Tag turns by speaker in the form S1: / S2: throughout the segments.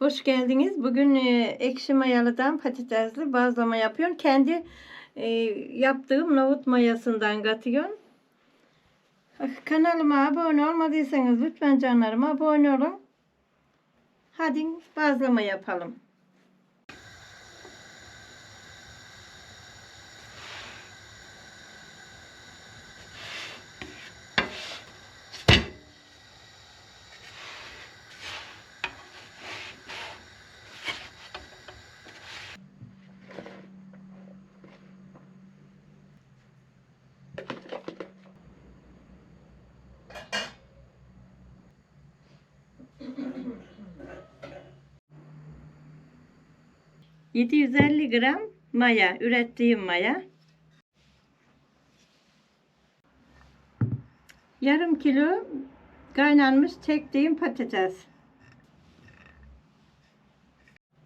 S1: Hoş geldiniz. Bugün e, ekşi mayalıdan patatesli bazlama yapıyorum. Kendi e, yaptığım nohut mayasından katıyorum. Ah, Kanalıma abone olmadıysanız lütfen canlarım abone olun. Hadi bazlama yapalım. ...750 gram maya, ürettiğim maya. Yarım kilo kaynanmış çektiğim patates.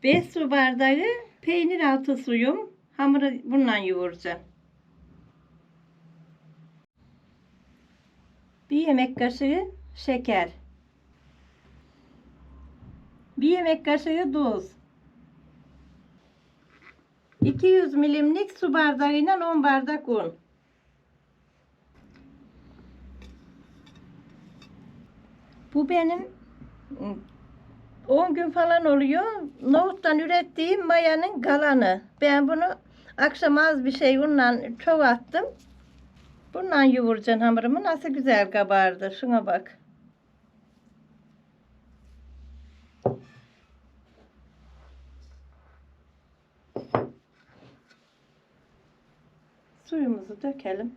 S1: 5 su bardağı peynir altı suyum. Hamuru bununla yoğuracağım. Bir yemek kaşığı şeker. Bir yemek kaşığı tuz. 200 milimlik su bardağıyla 10 bardak un. Bu benim 10 gün falan oluyor. Nohuttan ürettiğim mayanın kalanı. Ben bunu akşam az bir şey unla çok attım. Bundan yoğuracaksın hamurumu. Nasıl güzel kabardı. Şuna bak. Suyumuzu dökelim.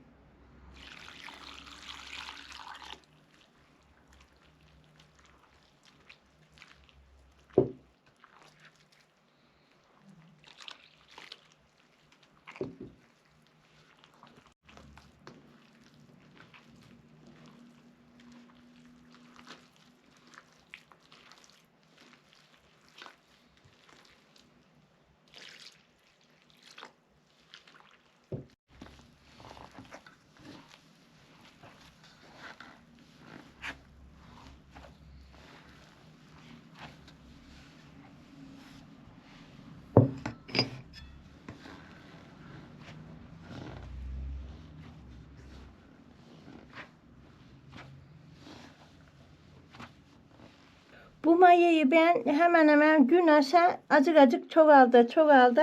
S1: Bu mayayı ben hemen hemen gün aşağı acık acık çoğaldı çoğaldı.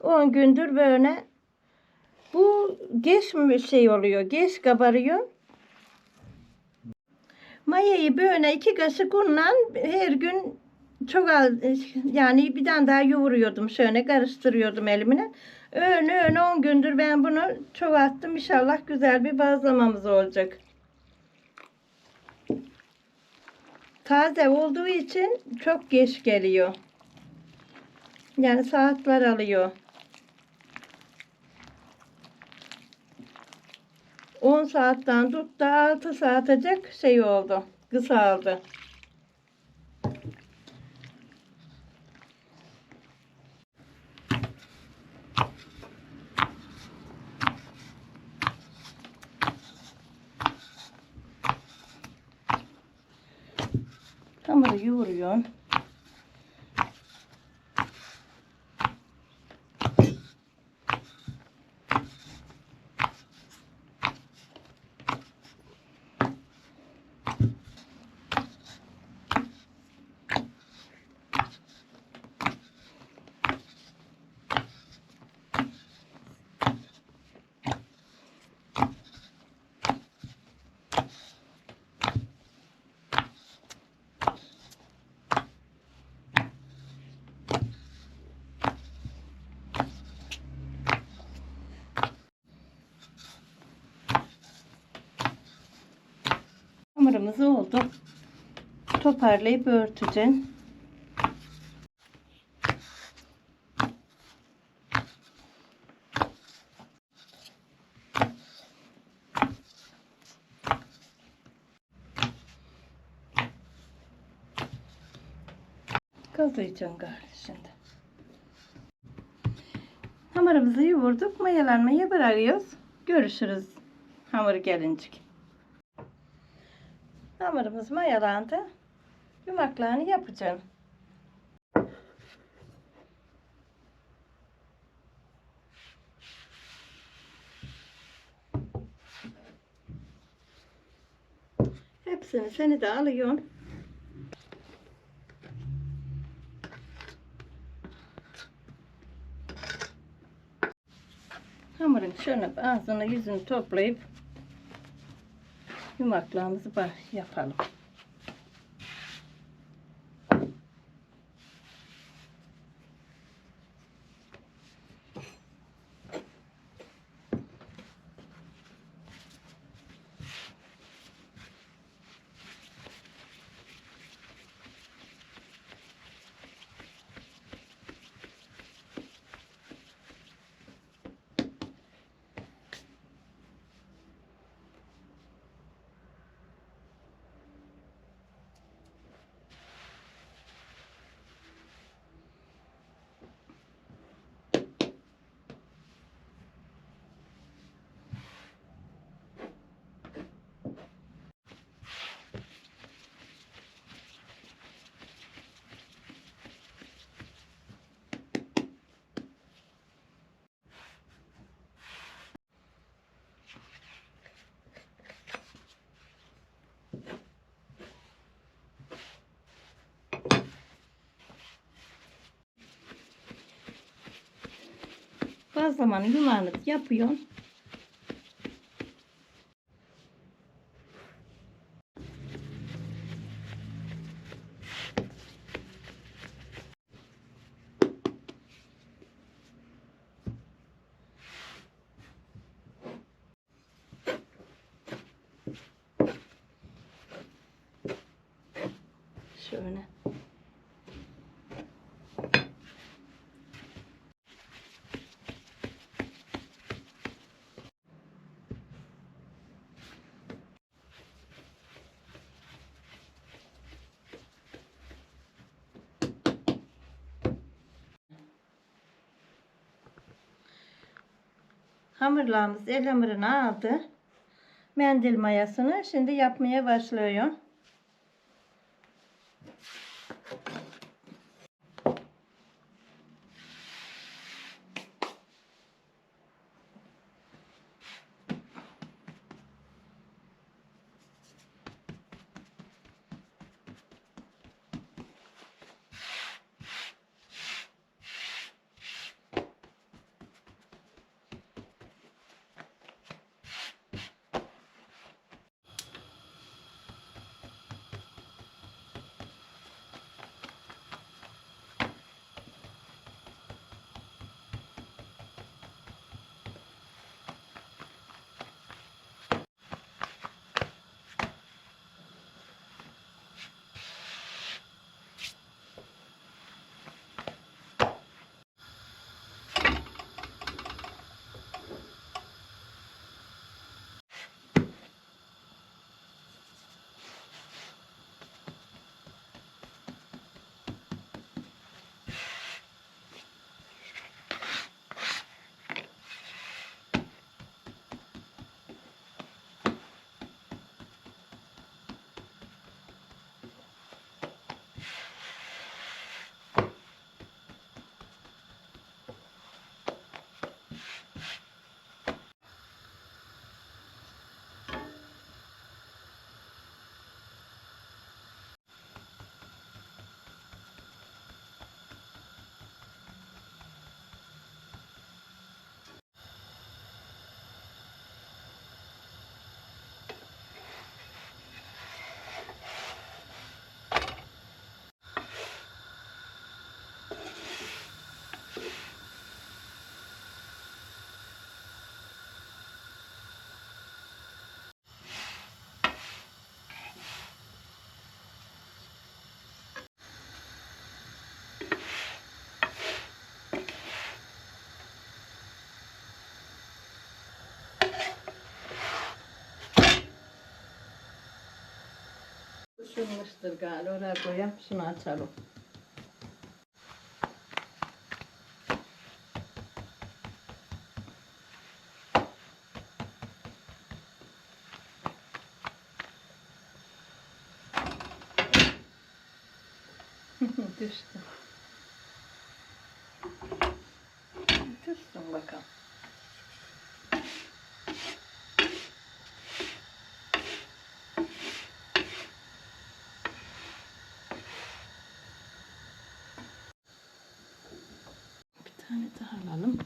S1: 10 gündür böyle. Bu geç mi şey oluyor? Geç kabarıyor. Mayayı böyle iki kaşık unla her gün çoğal yani bir tane daha yoğuruyordum şöyle karıştırıyordum elimle. Öyle öyle 10 gündür ben bunu çoğalttım. İnşallah güzel bir bazlamamız olacak. Taze olduğu için çok geç geliyor. Yani saatler alıyor. 10 saatten tut da 6 saatecek şey oldu. Kısaldı. Hamuru Hamurumuz oldu. Toparlayıp örteceğim. Kazıyacağım galiba şimdi. Hamurumuzu yoğurduk. Mayalanmaya bırakıyoruz. Görüşürüz hamur gelincik. Hamurumuz mayalandı. Yumaklarını yapacağım. Hepsini seni de alıyorum. Hamurun şöyle ağzını yüzünü toplayıp yumaklağımızı yapalım. Bazlamanın yumağını yapıyorsun. Şöyle. Hamurlarımız el hamurunu aldı. Mendil mayasını şimdi yapmaya başlıyor. Isınmıştır galiba. Oraya koyayım. Şunu açalım. Düştü. Düşsün bakalım. Tane daha alalım.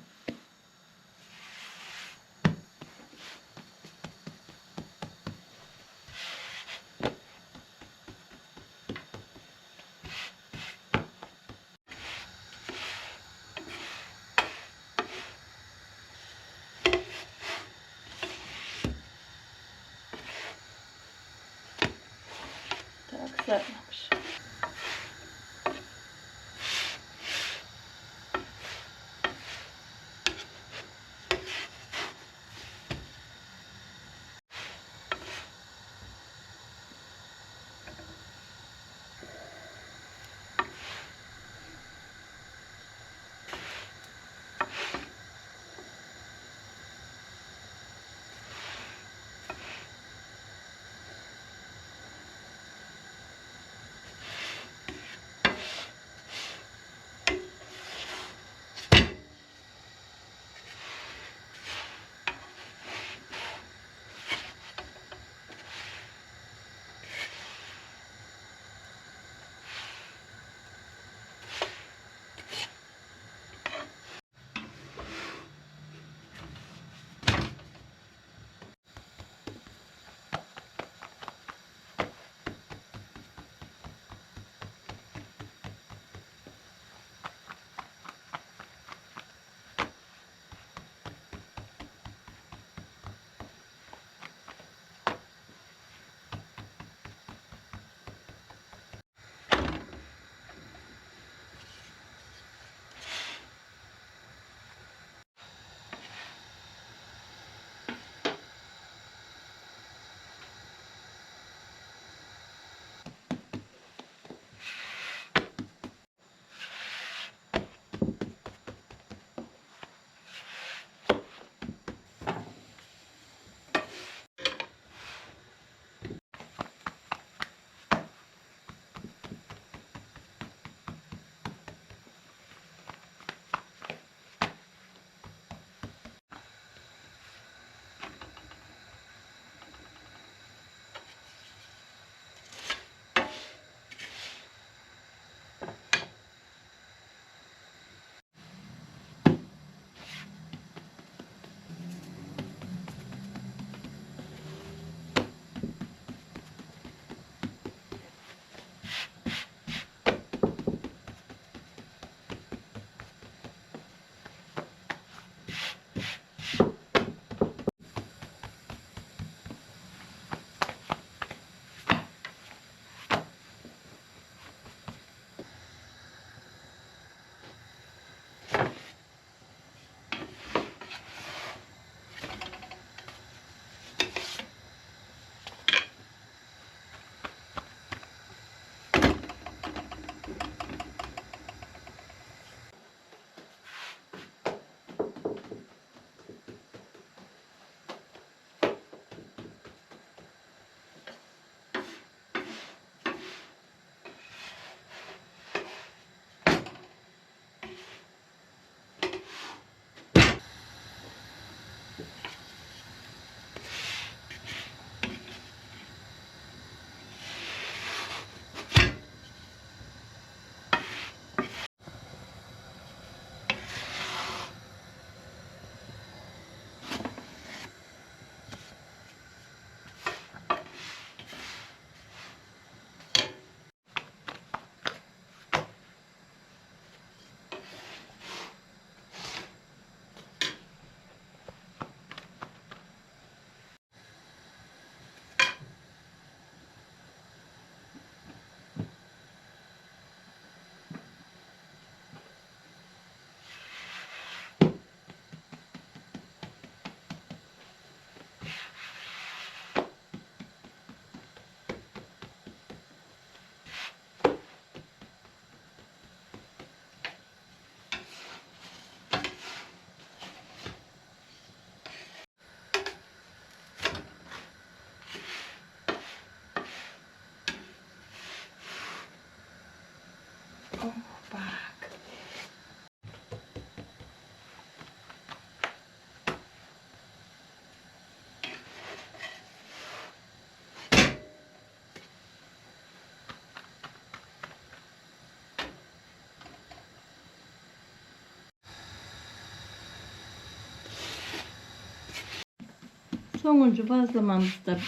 S1: Sonuncu bazlamamızı da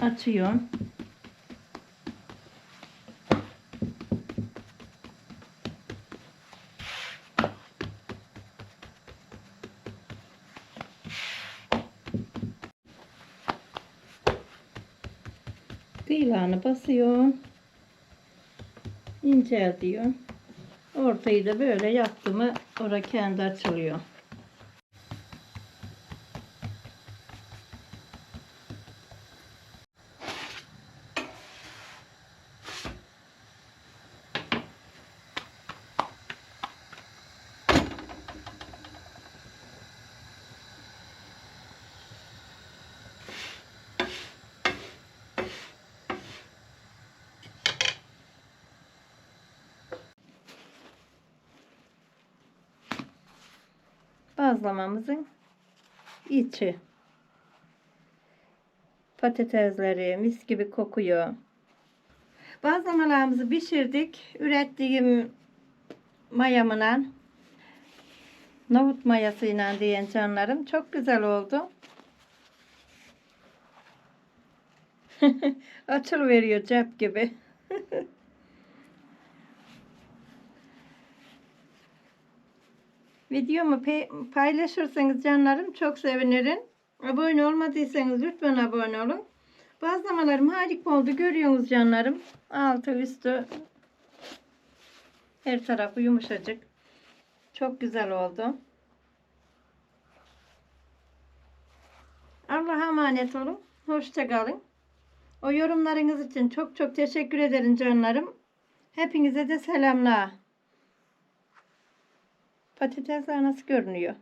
S1: açıyorum. Kıyılarını basıyorum. İnceltiyorum. Ortayı da böyle yaptım mı ora kendi açılıyor. Bazlamamızın içi. Patatesleri mis gibi kokuyor. Bazlamalarımızı pişirdik. Ürettiğim mayamla nohut mayasıyla diyen canlarım çok güzel oldu. Açıl veriyor cep gibi. Videomu paylaşırsanız canlarım çok sevinirim. Abone olmadıysanız lütfen abone olun. Bazlamalarım harika oldu. Görüyorsunuz canlarım. Altı üstü her tarafı yumuşacık. Çok güzel oldu. Allah'a emanet olun. Hoşça kalın. O yorumlarınız için çok çok teşekkür ederim canlarım. Hepinize de selamlar. Patatesler nasıl görünüyor?